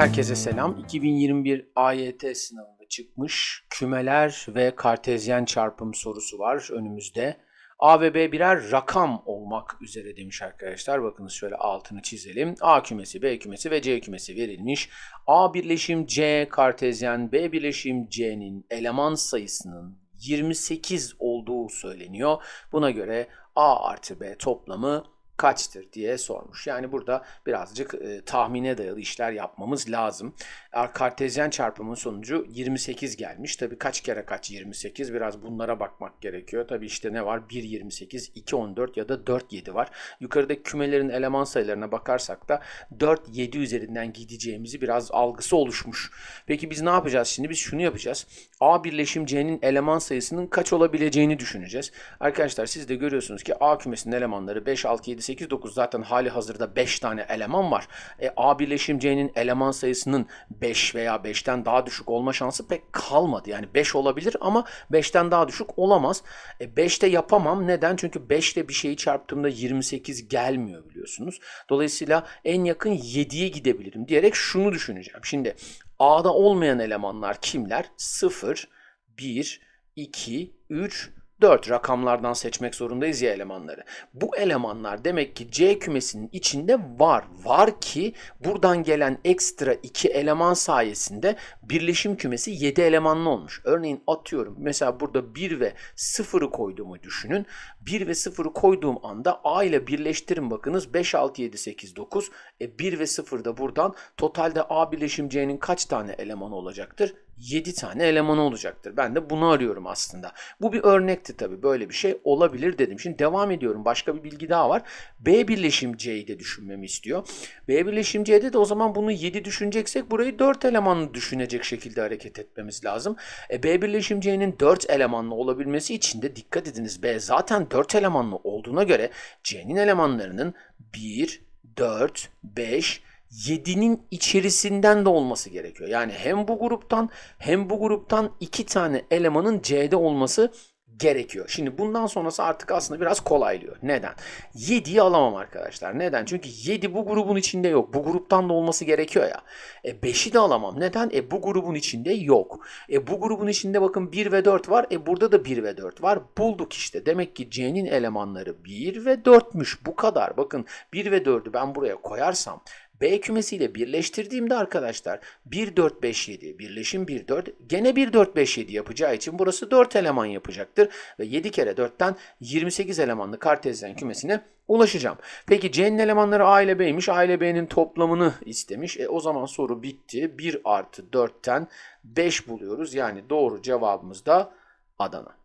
Herkese selam. 2021 AYT sınavında çıkmış kümeler ve kartezyen çarpım sorusu var önümüzde. A ve B birer rakam olmak üzere demiş arkadaşlar. Bakınız şöyle altını çizelim. A kümesi, B kümesi ve C kümesi verilmiş. A birleşim C kartezyen, B birleşim C'nin eleman sayısının 28 olduğu söyleniyor. Buna göre A artı B toplamı kaçtır diye sormuş. Yani burada birazcık e, tahmine dayalı işler yapmamız lazım. Eğer Kartezyen çarpımın sonucu 28 gelmiş. Tabii kaç kere kaç 28 biraz bunlara bakmak gerekiyor. Tabii işte ne var 1 28, 2 14 ya da 4 7 var. Yukarıdaki kümelerin eleman sayılarına bakarsak da 4 7 üzerinden gideceğimizi biraz algısı oluşmuş. Peki biz ne yapacağız şimdi? Biz şunu yapacağız. A birleşim C'nin eleman sayısının kaç olabileceğini düşüneceğiz. Arkadaşlar siz de görüyorsunuz ki A kümesinin elemanları 5 6 7 8 9 zaten hali hazırda 5 tane eleman var. E, A birleşim C'nin eleman sayısının 5 veya 5'ten daha düşük olma şansı pek kalmadı. Yani 5 olabilir ama 5'ten daha düşük olamaz. E, 5'te yapamam. Neden? Çünkü 5'te bir şeyi çarptığımda 28 gelmiyor biliyorsunuz. Dolayısıyla en yakın 7'ye gidebilirim diyerek şunu düşüneceğim. Şimdi A'da olmayan elemanlar kimler? 0, 1, 2, 3, 4 rakamlardan seçmek zorundayız ya elemanları. Bu elemanlar demek ki C kümesinin içinde var. Var ki buradan gelen ekstra 2 eleman sayesinde birleşim kümesi 7 elemanlı olmuş. Örneğin atıyorum mesela burada 1 ve 0'ı koyduğumu düşünün. 1 ve 0'ı koyduğum anda A ile birleştirin bakınız 5, 6, 7, 8, 9. E 1 ve 0 da buradan totalde A birleşim C'nin kaç tane elemanı olacaktır? 7 tane elemanı olacaktır. Ben de bunu arıyorum aslında. Bu bir örnekti tabii. Böyle bir şey olabilir dedim. Şimdi devam ediyorum. Başka bir bilgi daha var. B birleşim C'yi de düşünmemi istiyor. B birleşim C'de de o zaman bunu 7 düşüneceksek burayı 4 elemanlı düşünecek şekilde hareket etmemiz lazım. E, B birleşim C'nin 4 elemanlı olabilmesi için de dikkat ediniz. B zaten 4 elemanlı olduğuna göre C'nin elemanlarının 1, 4, 5, 7'nin içerisinden de olması gerekiyor. Yani hem bu gruptan hem bu gruptan iki tane elemanın C'de olması gerekiyor. Şimdi bundan sonrası artık aslında biraz kolaylıyor. Neden? 7'yi alamam arkadaşlar. Neden? Çünkü 7 bu grubun içinde yok. Bu gruptan da olması gerekiyor ya. E 5'i de alamam. Neden? E bu grubun içinde yok. E bu grubun içinde bakın 1 ve 4 var. E burada da 1 ve 4 var. Bulduk işte. Demek ki C'nin elemanları 1 ve 4'müş. Bu kadar. Bakın 1 ve 4'ü ben buraya koyarsam B kümesiyle birleştirdiğimde arkadaşlar 1 4 5 7 birleşim 1 4 gene 1 4 5 7 yapacağı için burası 4 eleman yapacaktır ve 7 kere 4'ten 28 elemanlı kartezyen kümesine ulaşacağım. Peki C'nin elemanları A ile B'ymiş. A ile B'nin toplamını istemiş. E, o zaman soru bitti. 1 artı 4'ten 5 buluyoruz. Yani doğru cevabımız da Adana.